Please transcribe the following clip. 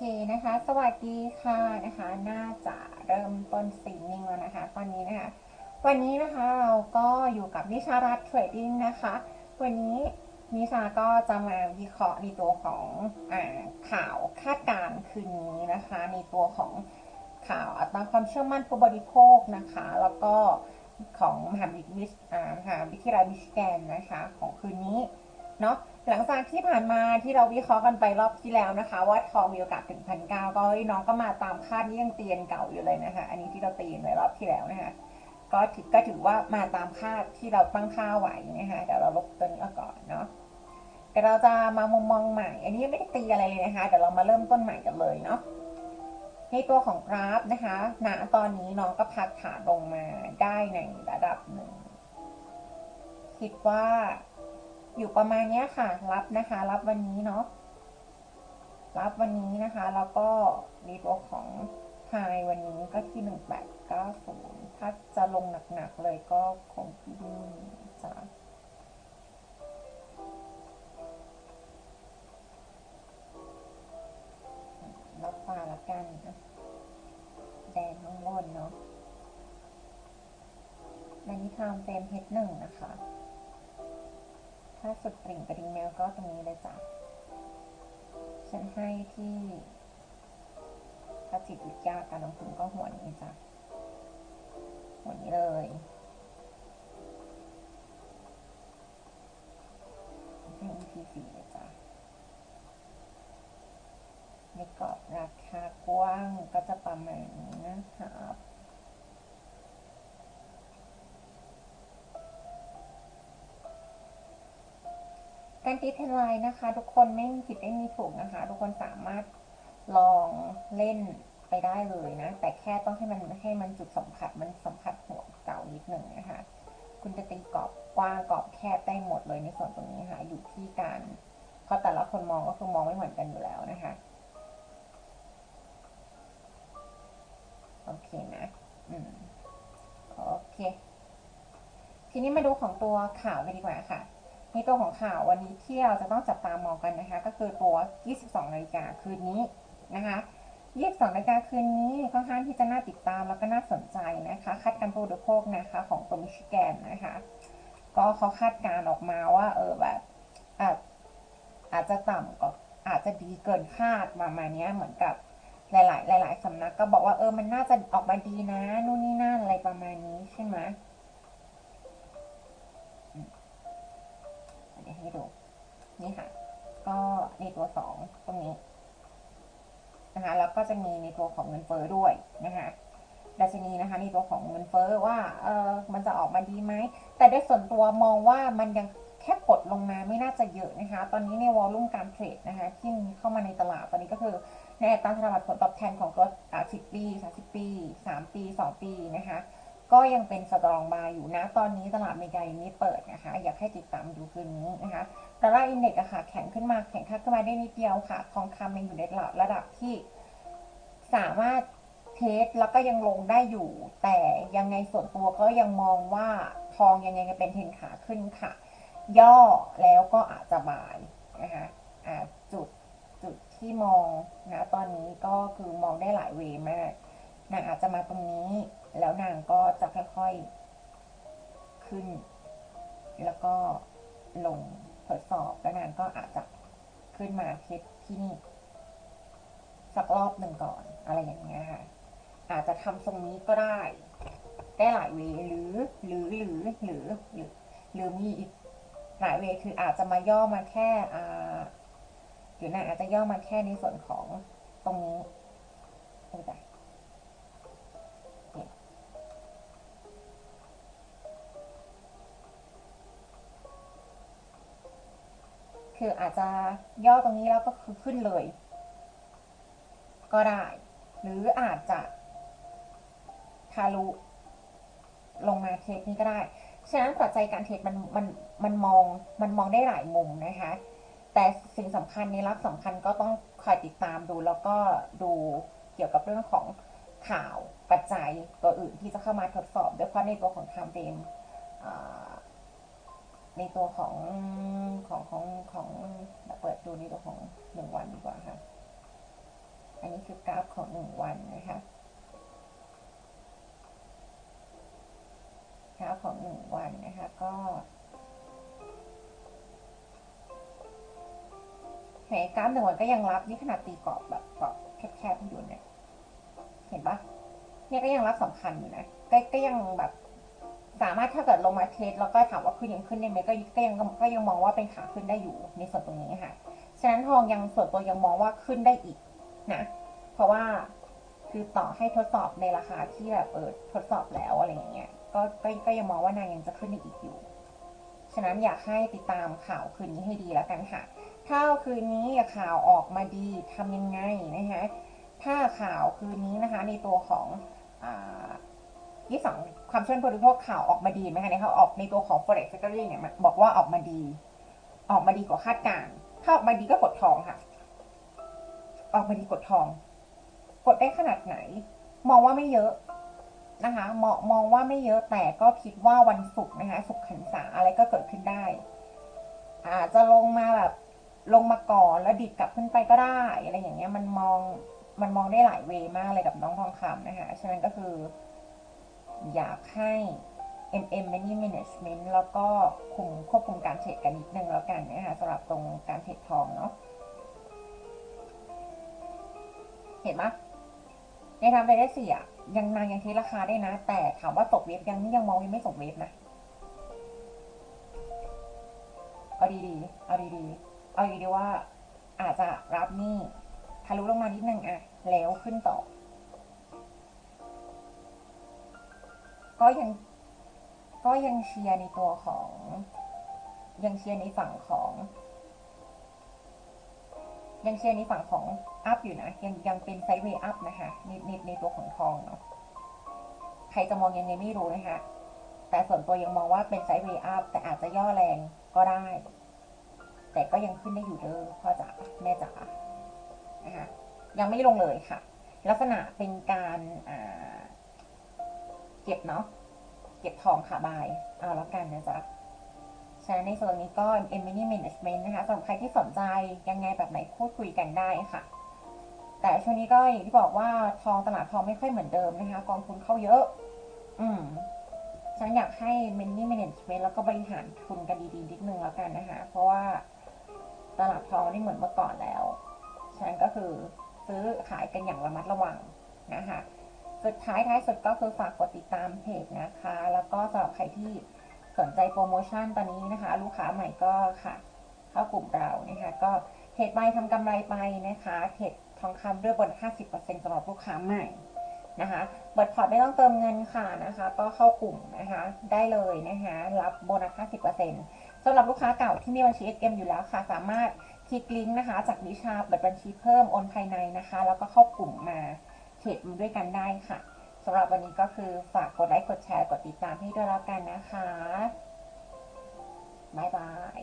คนะคะ สวัสดีค่ะนะคะ น่าจะเริ่มต้นสตรีมมิ่งแล้วนะคะ ตอนนี้นะคะ วันนี้นะคะเราก็อยู่กับนิชารัตเทรดดิ้งนะคะ วันนี้นิชาก็จะมาวิเคราะห์ในตัวของอข่าวคาดการณ์คืนนี้นะคะ ในตัวของข่าวอัตราความเชื่อมั่นผู้บริโภคนะคะ แล้วก็ของมหาวิทยาลัยอ่ามหาวิทยาลัยมิชิแกนนะคะ ของคืนนี้เนาะ หลังจากที่ผ่านมาที่เราวิเคราะห์กันไปรอบที่แล้วนะคะ ว่าทองมีโอกาสถึงพันเก้าก็น้องก็มาตามคาดนี่ยังเตียนเก่าอยู่เลยนะคะ อันนี้ที่เราตีนไว้รอบที่แล้วนะคะ ก็ถือก็ถือว่ามาตามคาดที่เราตั้งค่าไว้นะคะเดี๋ยวเราลบตัวนี้ออกก่อนเนาะแต่เราจะมามุมมองใหม่ อันนี้ไม่ได้ตีอะไรเลยนะคะเดี๋ยวเรามาเริ่มต้นใหม่กันเลยเนาะในตัวของกราฟนะคะณตอนนี้น้องก็พักฐานลงมาได้ในระดับหนึ่งคิดว่า อยู่ประมาณนี้ค่ะ รับนะคะ รับวันนี้เนาะรับวันนี้นะคะ แล้วก็ในตัวของไฮวันนี้ก็ที่หนึ่งแปดเก้าศูนย์ถ้าจะลงหนักๆเลยก็คงที่นี่จ้ะรับฟ้าละกันนะแดงข้างบนเนาะอันนี้ทำเฟรมเพชรหนึ่งนะคะ ถ้าสุดปริ่งกระดิ่งแมวก็ตรงนี้เลยจ้ะ ฉันให้ที่ถ้าจิตวิทยาการลงทุนก็หัวนี้จ้ะ หัวนี้เลย ให้ ETC เลยจ้ะ ในกรอบราคากว้างก็จะประมาณนี้นะครั บการตีเทนไลน์นะคะ ทุกคนไม่มีผิดไม่มีถูกนะคะ ทุกคนสามารถลองเล่นไปได้เลยนะ แต่แค่ต้องให้มันให้มันจุดสัมผัสมันสัมผัสหัวเก่านิดหนึ่งนะคะ คุณจะตีกรอบกว้างกรอบแคบได้หมดเลยในส่วนตรงนี้ค่ะ อยู่ที่การเพราะแต่ละคนมองก็คือมองไม่เหมือนกันอยู่แล้วนะคะโอเคนะอืมโอเค ทีนี้มาดูของตัวข่าวกันดีกว่าค่ะ ในตัวของข่าววันนี้ที่เราจะต้องจับตามองกันนะคะ ก็คือตัว 22 นาฬิกาคืนนี้นะคะ22นาฬิกาคืนนี้ค่อนข้างที่จะน่าติดตามแล้วก็น่าสนใจนะคะคาดการณ์ผู้บริโภคนะคะของตัวมิชิแกนนะคะ ก็เขาคาดการณ์ออกมาว่า เออแบบอาจอาจจะต่ำก็อาจจะดีเกินคาดมามาเนี้เหมือนกับหลาย ๆ หลาย ๆสำนักก็บอกว่าเออมันน่าจะออกมาดีนะนู่นนี่นั่นอะไรประมาณนี้ใช่ไหม ในตัวสองตรงนี้นะคะแล้วก็จะมีในตัวของเงินเฟ้อด้วยนะคะดัชนีนะคะในตัวของเงินเฟ้อว่าเออมันจะออกมาดีไหม แต่ด้วยส่วนตัวมองว่ามันยังแค่กดลงมาไม่น่าจะเยอะนะคะ ตอนนี้ในวอลลุ่มการเทรดนะคะที่มีเข้ามาในตลาดตอนนี้ก็คือในอัตราธนบัตรผลตอบแทนของตัว10ปี30ปี3ปี2ปีนะคะ ก็ยังเป็นสตรองบาร์อยู่นะ ตอนนี้ตลาดอเมริกายังไม่เปิดนะคะ อยากให้ติดตามดูคืนนี้นะคะดอลลาร์อินเด็กซ์อะค่ะแข็งขึ้นมาแข็งค่าขึ้นมาได้นิดเดียวค่ะ ทองคำยังอยู่ในระดับที่สามารถเทสแล้วก็ยังลงได้อยู่ แต่ยังไงส่วนตัวก็ยังมองว่าทองยังไงจะเป็นเทนขาขึ้นค่ะ ย่อแล้วก็อาจจะบายนะคะอ่าจุดจุดที่มองนะตอนนี้ก็คือมองได้หลายเวย์มากนางอาจจะมาตรงนี้ แล้วนางก็จะค่อยๆขึ้น แล้วก็ลงทดสอบแล้วนางก็อาจจะขึ้นมาเทสที่นี่สักรอบหนึ่งก่อน อะไรอย่างเงี้ยค่ะ อาจจะทำทรงนี้ก็ได้ ได้หลายเวหรือหรือหรือหรือหรือหรือมีอีกหลายเวคืออาจจะมาย่อมาแค่อ่าหรือนางอาจจะย่อมาแค่ในส่วนของตรงนี้โอ้ยตา คืออาจจะย่อตรงนี้แล้วก็คือขึ้นเลย ก็ได้ หรืออาจจะทะลุลงมาเทคนี้ก็ได้ ฉะนั้นปัจจัยการเทรดมันมันมันมองมันมองได้หลายมุมนะคะ แต่สิ่งสำคัญในรับสำคัญก็ต้องคอยติดตามดูแล้วก็ดูเกี่ยวกับเรื่องของข่าวปัจจัยตัวอื่นที่จะเข้ามาทดสอบโดยเฉพาะในตัวของ time frame อ่า ในตัวของของของของเปิดดูในตัวของหนึ่งวันดีกว่าค่ะ อันนี้คือกราฟของหนึ่งวันนะคะกราฟของหนึ่งวันนะคะก็เห็นกราฟหนึ่งวันก็ยังรับนี่ขนาดตีกรอบแบบกรอบแคบๆอยู่เนี่ย เห็นปะเนี่ยก็ยังรับสำคัญอยู่นะก็ก็ยังแบบ สามารถถ้าเกิดลงมาเทสแล้วก็ถามว่าขึ้นยังขึ้นได้ไหมก็ก็ยังก็ยังมองว่าเป็นขาขึ้นได้อยู่ในส่วนตรงนี้ค่ะฉะนั้นทองยังส่วนตัวยังมองว่าขึ้นได้อีกนะเพราะว่าคือต่อให้ทดสอบในราคาที่แบบเออทดสอบแล้วอะไรอย่างเงี้ยก็ก็ก็ยังมองว่านางยังจะขึ้นได้อีกอยู่ ฉะนั้นอยากให้ติดตามข่าวคืนนี้ให้ดีแล้วกันค่ะ ถ้าคืนนี้ข่าวออกมาดีทำยังไงนะคะถ้าข่าวคืนนี้นะคะในตัวของอ่าที่สอง ความเชื่อผู้บริโภคข่าวออกมาดีไหมคะในเขาออกในตัวของ forex secretary เนี่ยบอกว่าออกมาดี ออกมาดีกว่าคาดการณ์ถ้าออกมาดีก็กดทองค่ะ ออกมาดีกดทอง กดได้ขนาดไหน มองว่าไม่เยอะนะคะมองมองว่าไม่เยอะแต่ก็คิดว่าวันศุกร์นะคะศุกร์ขันษาอะไรก็เกิดขึ้นได้ อาจจะลงมาแบบลงมาก่อนแล้วดิดกลับขึ้นไปก็ได้อะไรอย่างเงี้ยมันมองมันมองได้หลายเวมากเลยกับน้องทองคำนะคะฉะนั้นก็คือ อยากให้ MM Money Management แล้วก็คุมควบคุมการเทรดกันนิดนึงแล้วกันนะคะสำหรับตรงการเทรดทองเนาะเห็นไหมในทางไปได้เสียยังนางยังเทราคาได้นะ แต่ถามว่าตกเวฟยังนี่ยังมองยังไม่ตกเวฟนะเอาดีๆเอาดีๆเอาดีๆว่าอาจจะรับนี่ทะลุลงมานิดนึงอะแล้วขึ้นต่อ ก็ยังก็ยังเชียร์ในตัวของ ยังเชียร์ในฝั่งของ ยังเชียร์ในฝั่งของอัพอยู่นะ ยังยังเป็นไซด์เวย์อัพนะคะในในในตัวของทองเนาะใครจะมองยังไงไม่รู้นะคะแต่ส่วนตัวยังมองว่าเป็นไซด์เวย์อัพแต่อาจจะย่อแรงก็ได้ แต่ก็ยังขึ้นได้อยู่เด้อพ่อจ๋าแม่จ๋านะคะยังไม่ลงเลยค่ะ ลักษณะเป็นการอ่า เก็บเนาะเก็บทองขาบาย เอาแล้วกันนะจ๊ะใช้ในส่วนนี้ก็ M Mini Management นะคะสำหรับใครที่สนใจยังไงแบบไหนพูดคุยกันได้ค่ะ แต่ช่วงนี้ก็อย่างที่บอกว่าทองตลาดทองไม่ค่อยเหมือนเดิมนะคะกองทุนเข้าเยอะ อืมฉันอยากให้ Mini Management แล้วก็บริหารทุนกันดีๆนิดนึงแล้วกันนะคะ เพราะว่าตลาดทองไม่เหมือนเมื่อก่อนแล้ว ฉันก็คือซื้อขายกันอย่างระมัดระวังนะคะ สุดท้ายท้ายสุดก็คือฝากกดติดตามเพจนะคะ แล้วก็สำหรับใครที่สนใจโปรโมชั่นตอนนี้นะคะ ลูกค้าใหม่ก็ค่ะ เข้ากลุ่มเรานะคะ ก็เทรดไปทำกำไรไปนะคะเทรดทองคำด้วยบน 50%สำหรับลูกค้าใหม่นะคะเปิดพอร์ตไม่ต้องเติมเงินค่ะนะคะ ก็เข้ากลุ่มนะคะ ได้เลยนะคะ รับโบนัส 50%สำหรับลูกค้าเก่าที่มีบัญชี SM อยู่แล้วค่ะ สามารถคลิกลิงก์นะคะ จากวิชาเปิดบัญชีเพิ่มโอนภายในนะคะ แล้วก็เข้ากลุ่มมา เข็ดด้วยกันได้ค่ะสำหรับวันนี้ก็คือฝากกดไลค์กดแชร์กดติดตามให้ด้วยแล้วกันนะคะ บ๊ายบาย